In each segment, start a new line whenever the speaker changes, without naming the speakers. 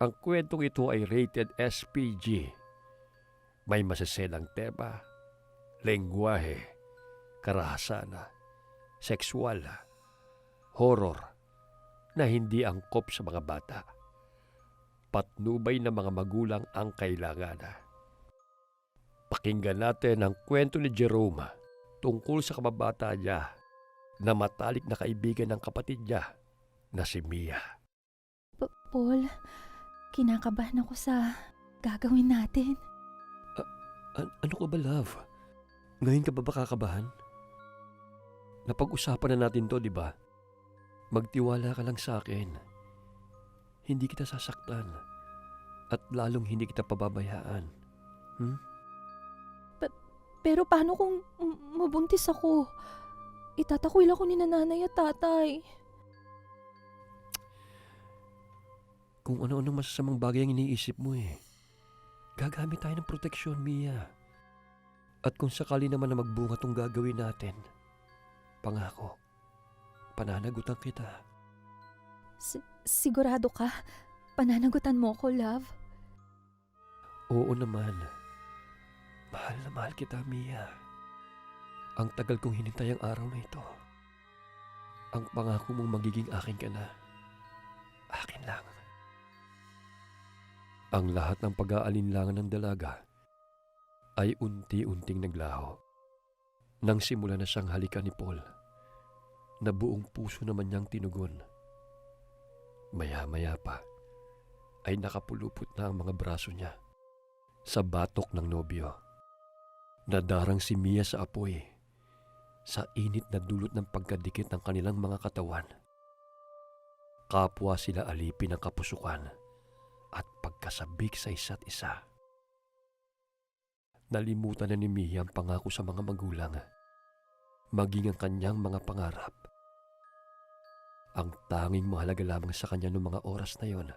Ang kwentong ito ay rated SPG. May masaselang tema, lengguwahe, karahasana, sexual, horror, na hindi angkop sa mga bata. Patnubay ng mga magulang ang kailangan. Pakinggan natin ang kwento ni Jerome tungkol sa kababata niya na matalik na kaibigan ng kapatid niya na si Mia.
Pa- Paul, kinakabahan ako sa gagawin natin.
An- ano ka ba, love? Ngayon ka ba ba kakabahan? Napag-usapan na natin to, di ba? Magtiwala ka lang sa akin. Hindi kita sasaktan. At lalong hindi kita pababayaan.
Pero paano kung mabuntis ako? Itatakwil ako ni nanay at tatay.
Kung ano-anong masasamang bagay ang iniisip mo eh. Gagamit tayo ng proteksyon, Mia. At kung sakali naman na magbunga tong gagawin natin, pangako, pananagutan kita.
Si- sigurado ka? Pananagutan mo ko, love?
Oo naman. Mahal na mahal kita, Mia. Ang tagal kong hinintay ang araw na ito. Ang pangako mong magiging akin ka na. Akin lang. Ang lahat ng pag-aalinlangan ng dalaga ay unti-unting naglaho. Nang simula na siyang halikan ni Paul, na buong puso naman niyang tinugon. Maya-maya pa ay nakapulupot na ang mga braso niya sa batok ng nobyo. Nadarang si Mia sa apoy, sa init na dulot ng pagkadikit ng kanilang mga katawan. Kapwa sila alipin ng kapusukan at pagkasabik sa isa't isa. Nalimutan na ni Mia ang pangako sa mga magulang, maging ang kanyang mga pangarap. Ang tanging mahalaga lamang sa kanya noong mga oras na yon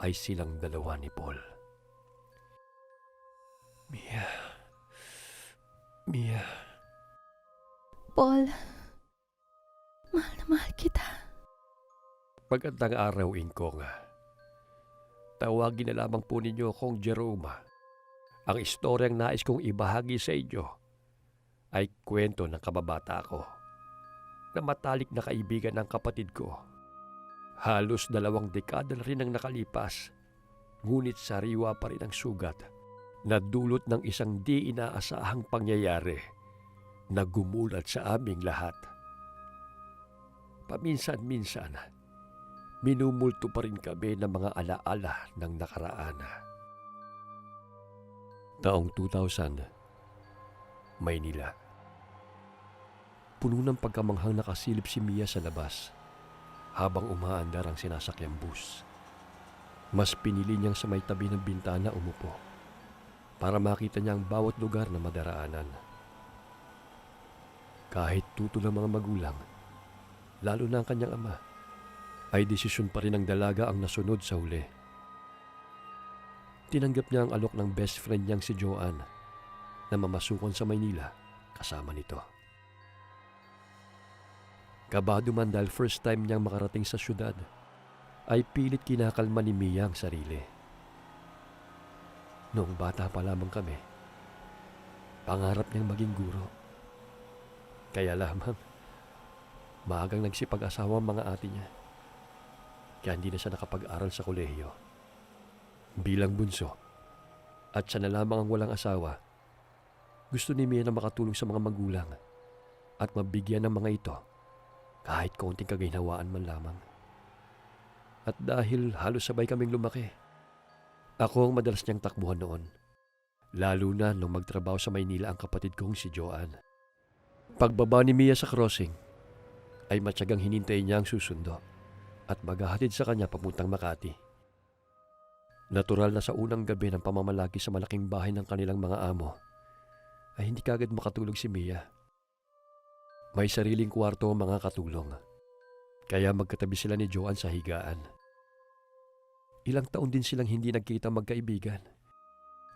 ay silang dalawa ni Paul. Mia. Mia.
Paul, mahal na mahal kita.
Magandang araw, Inkong. Tawagin na lamang po ninyo akong Jerome. Ang istoryang nais kong ibahagi sa inyo ay kwento ng kababata ko na matalik na kaibigan ng kapatid ko. Halos dalawang dekada na rin ang nakalipas, ngunit sariwa pa rin ang sugat na dulot ng isang di inaasahang pangyayari na gumulat sa aming lahat. Paminsan-minsan, minumulto pa rin kami ng mga alaala ng nakaraan. Taong 2000, Maynila. Puno ng pagkamanghang nakasilip si Mia sa labas habang umaandar ang sinasakyang bus. Mas pinili niyang sa may tabi ng bintana umupo para makita niya ang bawat lugar na madaraanan. Kahit tuto ng mga magulang, lalo na ang kanyang ama, ay desisyon pa rin ng dalaga ang nasunod sa huli. Tinanggap niya ang alok ng best friend niyang si Joanne na mamasukan sa Maynila kasama nito. Kabado man dahil first time niyang makarating sa syudad, ay pilit kinakalma ni Mia ang sarili. Noong bata pa lamang kami, pangarap niyang maging guro. Kaya lamang, maagang nagsipag-asawa ang mga ate niya. Kaya hindi na siya nakapag-aral sa kolehiyo. Bilang bunso, at siya na lamang ang walang asawa, gusto ni Mia na makatulong sa mga magulang at mabigyan ng mga ito kahit kaunting kaginhawaan man lamang. At dahil halos sabay kaming lumaki, ako ang madalas niyang takbuhan noon. Lalo na nung magtrabaho sa Maynila ang kapatid kong si Joanne. Pagbaba ni Mia sa crossing, ay matyagang hinintay niya ang susundo at maghahatid sa kanya papuntang Makati. Natural na sa unang gabi ng pamamalagi sa malaking bahay ng kanilang mga amo, ay hindi kagad makatulog si Mia. May sariling kwarto ang mga katulong, kaya magkatabi sila ni Joanne sa higaan. Ilang taon din silang hindi nagkita magkaibigan.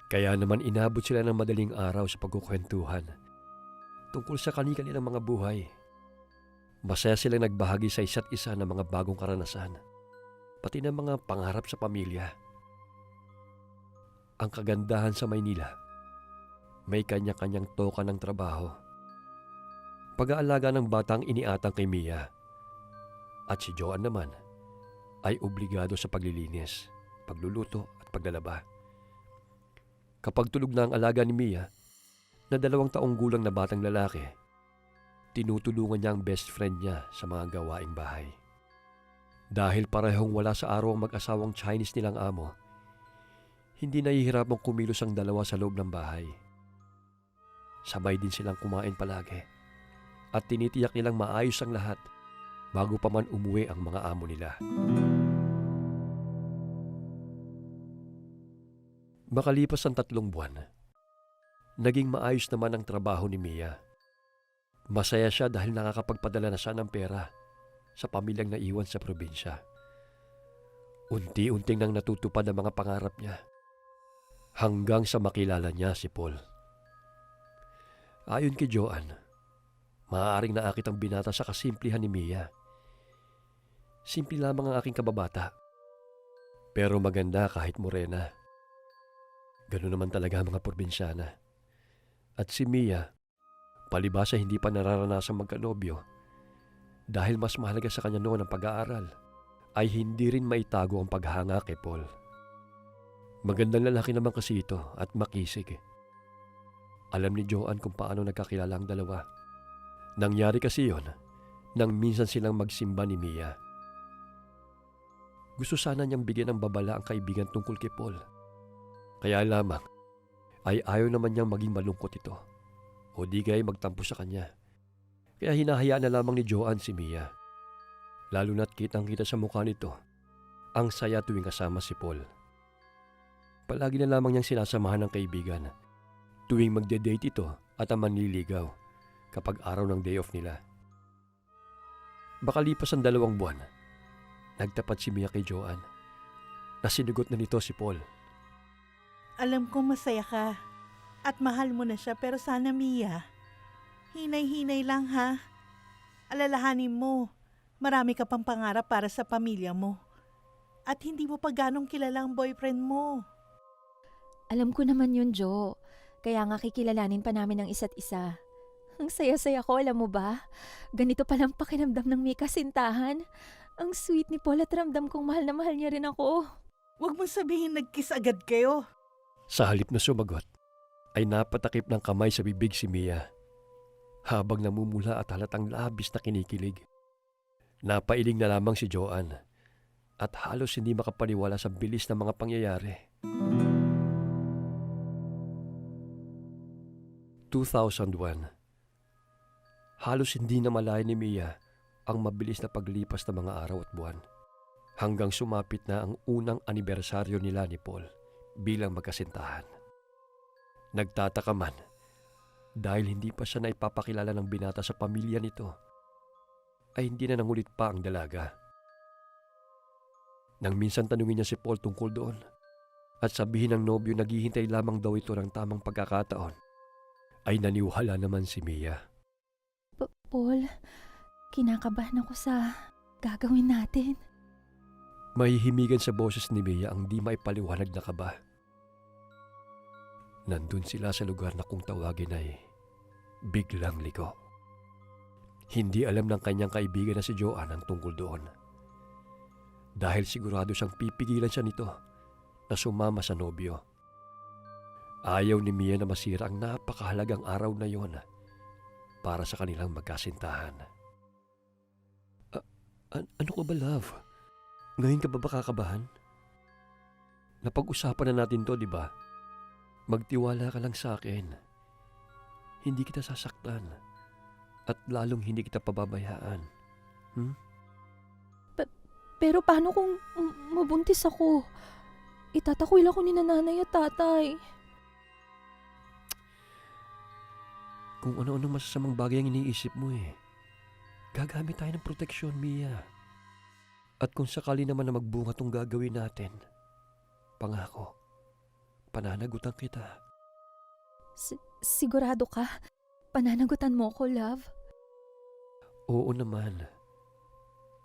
Kaya naman inabot sila ng madaling araw sa pagkukwentuhan tungkol sa kani-kanilang mga buhay. Masaya silang nagbahagi sa isa't isa ng mga bagong karanasan. pati ng mga pangarap sa pamilya. Ang kagandahan sa Maynila, may kanya-kanyang toka ng trabaho. Pag-aalaga ng batang iniatang kay Mia. At si Joan naman ay obligado sa paglilinis, pagluluto at paglalaba. Kapag tulog na ang alaga ni Mia, na dalawang taong gulang na batang lalaki, tinutulungan niya ang best friend niya sa mga gawaing bahay. Dahil parehong wala sa araw ang mag-asawang Chinese nilang amo, hindi nahihirapang kumilos ang dalawa sa loob ng bahay. Sabay din silang kumain palagi at tinitiyak nilang maayos ang lahat bago pa man umuwi ang mga amo nila. Makalipas ang tatlong buwan, naging maayos naman ang trabaho ni Mia. Masaya siya dahil nakakapagpadala na siya ng pera sa pamilyang naiwan sa probinsya. Unti-unting nang natutupad ang mga pangarap niya hanggang sa makilala niya si Paul. Ayon kay Joanne, maaaring naakit ang binata sa kasimplihan ni Mia. Simple lamang ang aking kababata. Pero maganda kahit morena. Ganun naman talaga ang mga probinsyana. At si Mia, palibasa hindi pa nararanasang magkanobyo, dahil mas mahalaga sa kanya noon ang pag-aaral, ay hindi rin maitago ang paghanga kay Paul. Magandang lalaki naman kasi ito at makisig. Alam ni Joanne kung paano nagkakilala ang dalawa. Nangyari kasi yon nang minsan silang magsimba ni Mia. Gusto sana niyang bigyan ng babala ang kaibigan tungkol kay Paul. Kaya lamang ay ayaw naman niyang maging malungkot ito o di kaya magtampo sa kanya. Kaya hinahayaan na lamang ni Joanne si Mia. Lalo na't kitang kita sa mukha nito ang saya tuwing kasama si Paul. Palagi na lamang niyang sinasamahan ng kaibigan tuwing magde-date ito at ang manliligaw kapag araw ng day off nila. Bakalipas ang dalawang buwan, nagtapat si Mia kay Joanne na sinugot na nito si Paul.
Alam kong masaya ka at mahal mo na siya pero sana Mia, hinay-hinay lang ha. Alalahanin mo, marami ka pang pangarap para sa pamilya mo. At hindi mo pa ganong kilala ang boyfriend mo.
Alam ko naman yun, Jo. Kaya nga kikilalanin pa namin ang isa't isa. Ang saya-saya ko, alam mo ba? Ganito palang pakiramdam ng may kasintahan. Ang sweet ni Paul at ramdam kong mahal na mahal niya rin ako.
Huwag mong sabihin nagkiss agad kayo.
Sa halip na sumagot, ay napatakip ng kamay sa bibig si Mia habang namumula at halatang labis na kinikilig. Napailing na lamang si Joanne at halos hindi makapaniwala sa bilis ng mga pangyayari. 2001 Halos hindi na malaya ni Mia ang mabilis na paglipas ng mga araw at buwan hanggang sumapit na ang unang anibersaryo nila ni Paul bilang magkasintahan. Nagtataka man dahil hindi pa siya naipapakilala ng binata sa pamilya nito ay hindi na nangulit pa ang dalaga. Nang minsan tanungin niya si Paul tungkol doon at sabihin ng nobyo naghihintay lamang daw ito ng tamang pagkakataon ay naniwala naman si Mia.
Pa- Paul, kinakabahan ako sa gagawin natin.
Mahihimigan sa boses ni Mia ang di maipaliwanag na kaba. Nandun sila sa lugar na kung tawagin ay biglang liko. Hindi alam ng kanyang kaibigan na si Joanne ang tungkol doon. Dahil sigurado siyang pipigilan siya nito na sumama sa nobyo. Ayaw ni Mia na masira ang napakahalagang araw na yon para sa kanilang magkasintahan. An- ano ka ba, love? Ngayon ka ba ba kakabahan? Napag-usapan na natin to, di ba? Magtiwala ka lang sa akin. Hindi kita sasaktan. At lalong hindi kita pababayaan.
Pero paano kung mabuntis ako? Itatakwil ako ni nanay at tatay.
Kung ano-anong masasamang bagay ang iniisip mo eh. Gagamit tayo ng proteksyon, Mia. At kung sakali naman na magbunga tong gagawin natin, pangako, pananagutan kita.
Si- sigurado ka? Pananagutan mo ko, love?
Oo naman.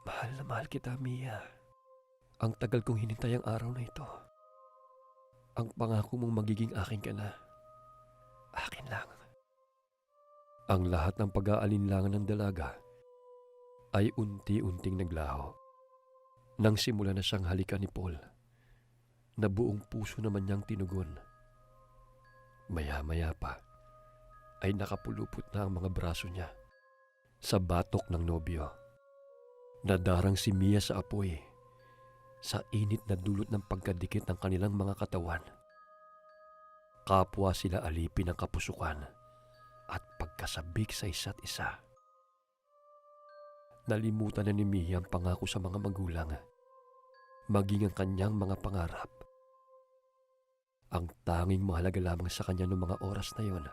Mahal na mahal kita, Mia. Ang tagal kong hinintay ang araw na ito. Ang pangako mong magiging akin ka na. Akin lang. Ang lahat ng pag-aalinlangan ng dalaga ay unti-unting naglaho. Nang simula na siyang halikan ni Paul, na buong puso naman niyang tinugon. Maya-maya pa ay nakapulupot na ang mga braso niya sa batok ng nobyo. Nadarang si Mia sa apoy sa init na dulot ng pagkadikit ng kanilang mga katawan. Kapwa sila alipin ng kapusukan at pagkasabik sa isa't isa. Nalimutan na ni Mia ang pangako sa mga magulang, maging ang kanyang mga pangarap. Ang tanging mahalaga lamang sa kanya noong mga oras na yon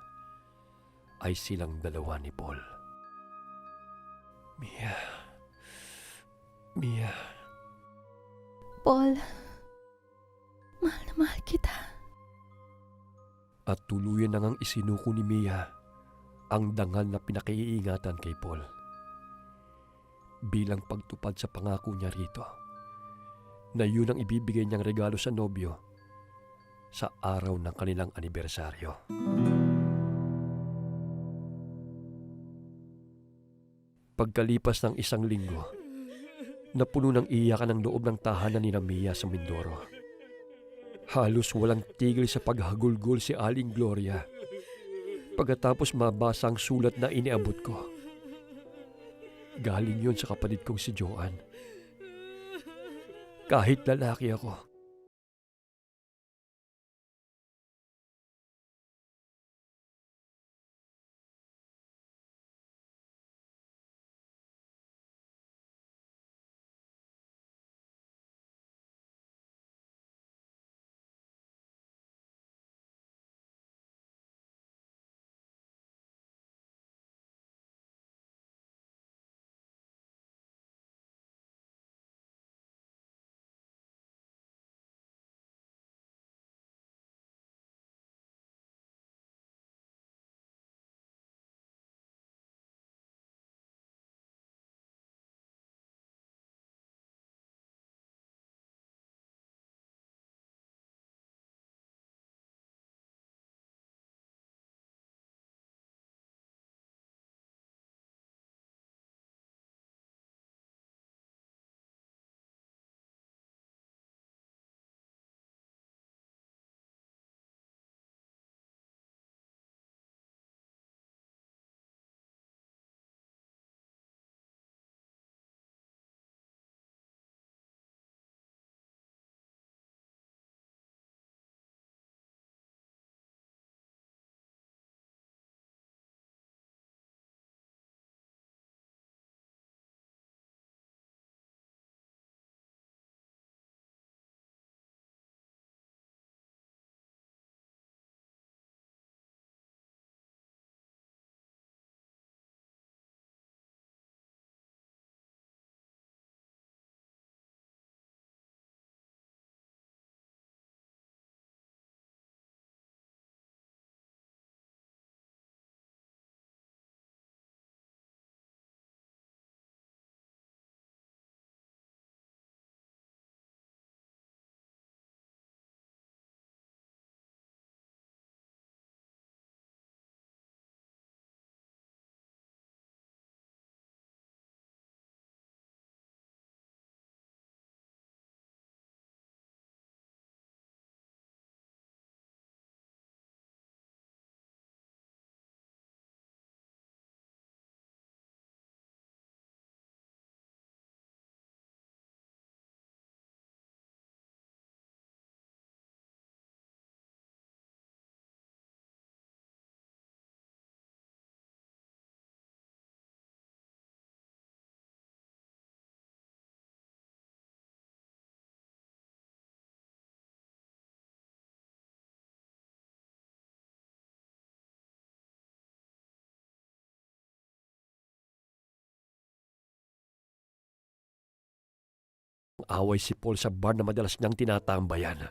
ay silang dalawa ni Paul. Mia, Mia,
Paul, mahal na mahal kita.
at tuluyan na ngang isinuko ni Mia ang dangal na pinakiiingatan kay Paul. Bilang pagtupad sa pangako niya rito, na yun ang ibibigay niyang regalo sa nobyo sa araw ng kanilang anibersaryo. Pagkalipas ng isang linggo, napuno ng iyakan ang loob ng tahanan ni Mia sa Mindoro. Halos walang tigil sa paghagulgol si Aling Gloria. Pagkatapos mabasa ang sulat na iniabot ko. Galing yon sa kapatid kong si Joanne. Kahit lalaki ako, away si Paul sa bar na madalas niyang tinatambayan.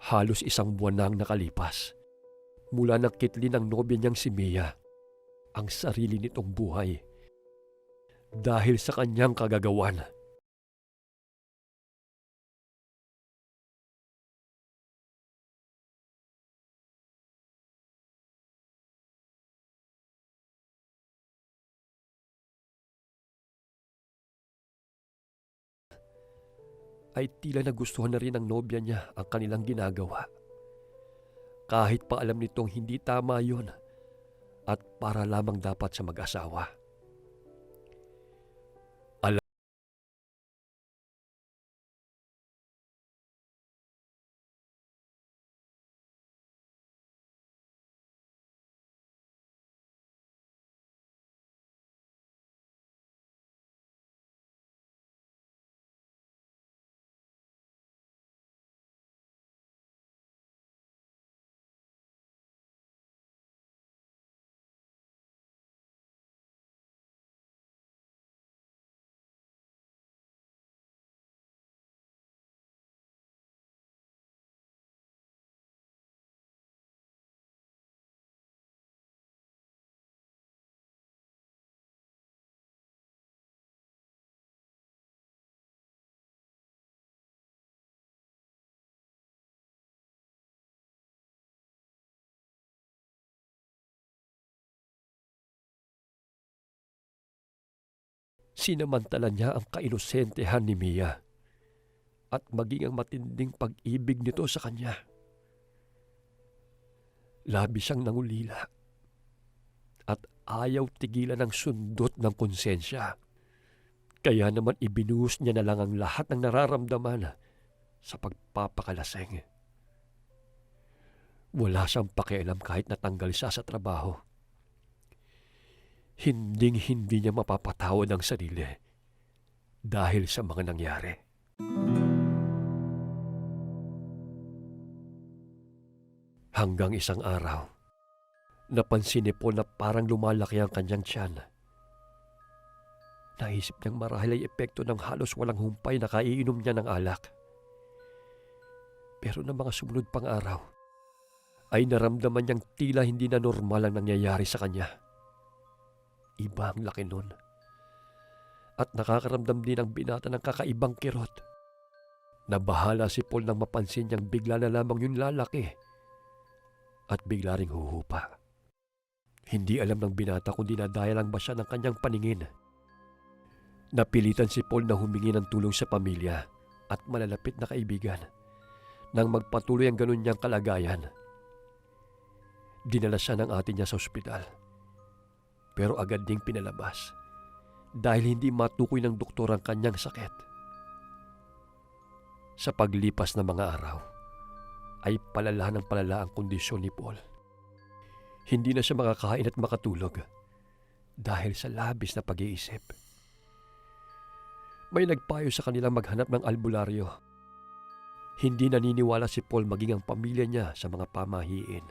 Halos isang buwan na ang nakalipas. Mula nang kitlin ng nobya niyang si Mia, ang sarili nitong buhay. Dahil sa kanyang kagagawan. Ay tila nagustuhan na rin ng nobya niya ang kanilang ginagawa. Kahit pa alam nitong hindi tama yon at para lamang dapat sa mag-asawa. Sinamantala niya ang kainosentehan ni Mia at maging ang matinding pag-ibig nito sa kanya. Labi siyang nangulila at ayaw tigilan ng sundot ng konsensya. Kaya naman ibinuhos niya na lang ang lahat ng nararamdaman sa pagpapakalaseng. Wala siyang pakialam kahit natanggal siya sa trabaho. Hinding hindi niya mapapatawad ang sarili dahil sa mga nangyari. Hanggang isang araw, napansin ni Paul na parang lumalaki ang kanyang tiyan. Naisip niyang marahil ay epekto ng halos walang humpay na kaiinom niya ng alak. Pero ng mga sumunod pang araw, ay naramdaman niyang tila hindi na normal ang nangyayari sa kanya. Iba ang laki nun. At nakakaramdam din ang binata ng kakaibang kirot. Nabahala si Paul nang mapansin niyang bigla na lamang yung lalaki at bigla ring huhupa. Hindi alam ng binata kung dinadaya lang ba siya ng kanyang paningin. Napilitan si Paul na humingi ng tulong sa pamilya at malalapit na kaibigan nang magpatuloy ang ganun niyang kalagayan. Dinala siya ng ate niya sa ospital. Pero agad ding pinalabas dahil hindi matukoy ng doktor ang kanyang sakit. Sa paglipas ng mga araw, ay palala ng palala ang kondisyon ni Paul. Hindi na siya makakain at makatulog dahil sa labis na pag-iisip. May nagpayo sa kanilang maghanap ng albularyo. Hindi naniniwala si Paul maging ang pamilya niya sa mga pamahiin.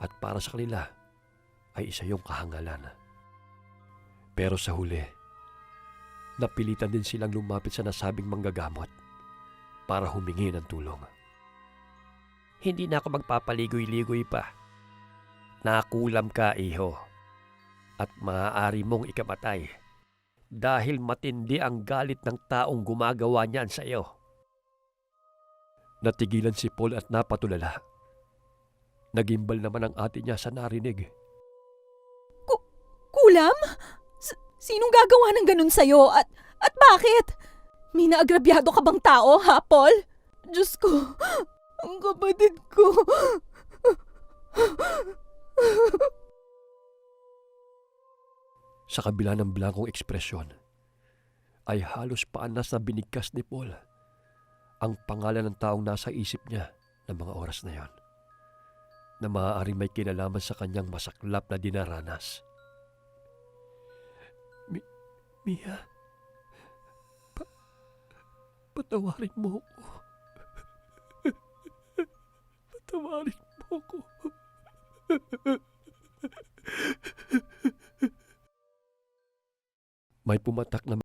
At para sa kanila, ay isa yung kahangalan. Pero sa huli, napilitan din silang lumapit sa nasabing manggagamot para humingi ng tulong. Hindi na ako magpapaligoy-ligoy pa. Nakulam ka, iho. At maaari mong ikamatay dahil matindi ang galit ng taong gumagawa niyan sa iyo. Natigilan si Paul at napatulala. Nagimbal naman ang ate niya sa narinig.
Kulam? S- sinong gagawa ng ganun sa'yo? At, at bakit? May naagrabyado ka bang tao, ha, Paul? Diyos ko, ang kapatid ko.
Sa kabila ng blankong ekspresyon, ay halos paanas na binigkas ni Paul ang pangalan ng taong nasa isip niya ng mga oras na yon na maaaring may kinalaman sa kanyang masaklap na dinaranas. Mi Mia, pa patawarin mo ako. patawarin mo ako. May pumatak na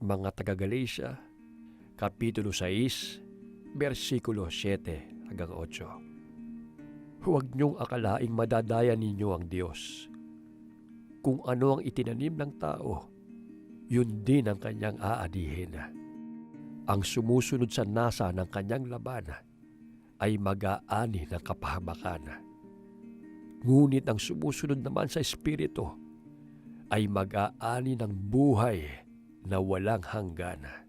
Mga taga-Galacia, Kapitulo 6, versikulo 7 hanggang 8. Huwag niyong akalaing madadaya ninyo ang Diyos. Kung ano ang itinanim ng tao, yun din ang kanyang aadihin. Ang sumusunod sa nasa ng kanyang laban ay mag-aani ng kapahamakan. Ngunit ang sumusunod naman sa Espiritu ay mag-aani ng buhay na walang hanggan.